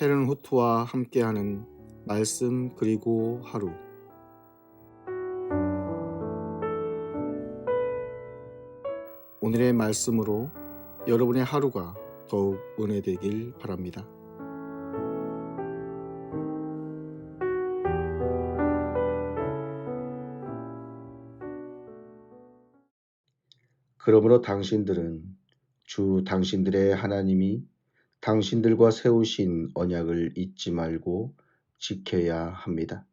헤른 후트와 함께하는 말씀 그리고 하루 오늘의 말씀으로 여러분의 하루가 더욱 은혜되길 바랍니다. 그러므로 당신들은 주 당신들의 하나님이 당신들과 세우신 언약을 잊지 말고 지켜야 합니다.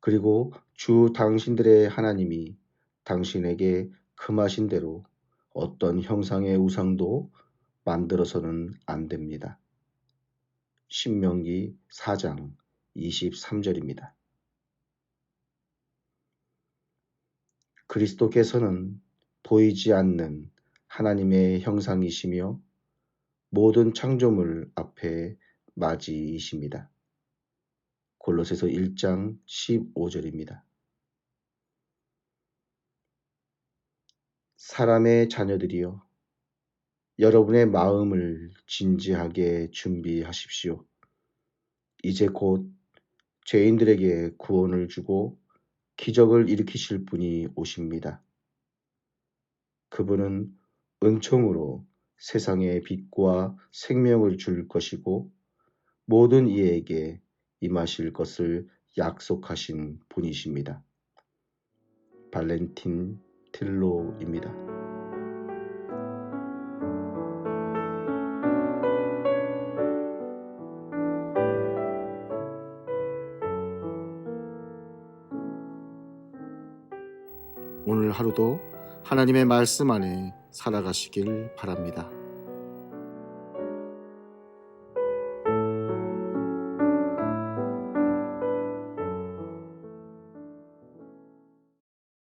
그리고 주 당신들의 하나님이 당신에게 금하신 대로 어떤 형상의 우상도 만들어서는 안 됩니다. 신명기 4장 23절입니다. 그리스도께서는 보이지 않는 하나님의 형상이시며 모든 창조물 앞에 맞이이십니다. 골로새서 1장 15절입니다. 사람의 자녀들이여 여러분의 마음을 진지하게 준비하십시오. 이제 곧 죄인들에게 구원을 주고 기적을 일으키실 분이 오십니다. 그분은 은총으로 세상에 빛과 생명을 줄 것이고 모든 이에게 임하실 것을 약속하신 분이십니다. 발렌틴 틸로입니다. 오늘 하루도 하나님의 말씀 안에 살아가시길 바랍니다.